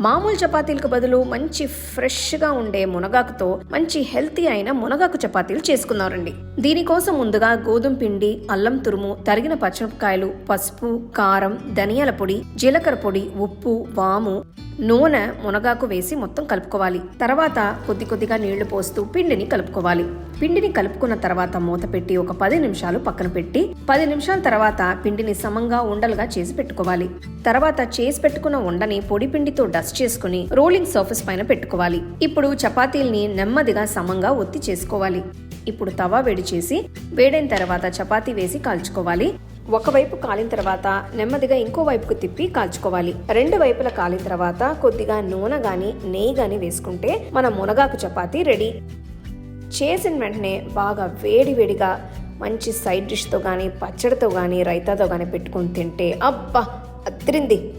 మామూలు చపాతీలకు బదులు మంచి ఫ్రెష్గా ఉండే మునగాకుతో మంచి హెల్తీ అయిన మునగాకు చపాతీలు చేసుకున్నారండి. దీనికోసం ముందుగా గోధుమ పిండి అల్లం తురుము తరిగిన పచ్చిమిరపకాయలు పసుపు కారం ధనియాల పొడి జీలకర్ర పొడి ఉప్పు వాము నూనె మునగాకు వేసి మొత్తం కలుపుకోవాలి. తర్వాత కొద్ది కొద్దిగా నీళ్ళు పోస్తూ పిండిని కలుపుకోవాలి. పిండిని కలుపుకున్న తర్వాత మూత పెట్టి ఒక పది నిమిషాలు పక్కన పెట్టి పది నిమిషాల తర్వాత పిండిని సమంగా ఉండలుగా చేసి పెట్టుకోవాలి. తర్వాత చేసి పెట్టుకున్న ఉండని పొడి పిండితో డస్ట్ చేసుకుని రోలింగ్ సర్ఫేస్ పైన పెట్టుకోవాలి. ఇప్పుడు చపాతీల్ని నెమ్మదిగా సమంగా ఒత్తి చేసుకోవాలి. ఇప్పుడు తవా వేడి చేసి వేడైన తర్వాత చపాతీ వేసి కాల్చుకోవాలి. ఒకవైపు కాలిన తర్వాత నెమ్మదిగా ఇంకో వైపుకు తిప్పి కాల్చుకోవాలి. రెండు వైపుల కాలిన తర్వాత కొద్దిగా నూనె గాని నెయ్యి గాని వేసుకుంటే మన మునగాకు చపాతీ రెడీ. చేసిన వెంటనే బాగా వేడి వేడిగా మంచి సైడ్ డిష్తో కానీ పచ్చడితో కానీ రైతాతో కానీ పెట్టుకొని తింటే అబ్బా! అద్దరింది.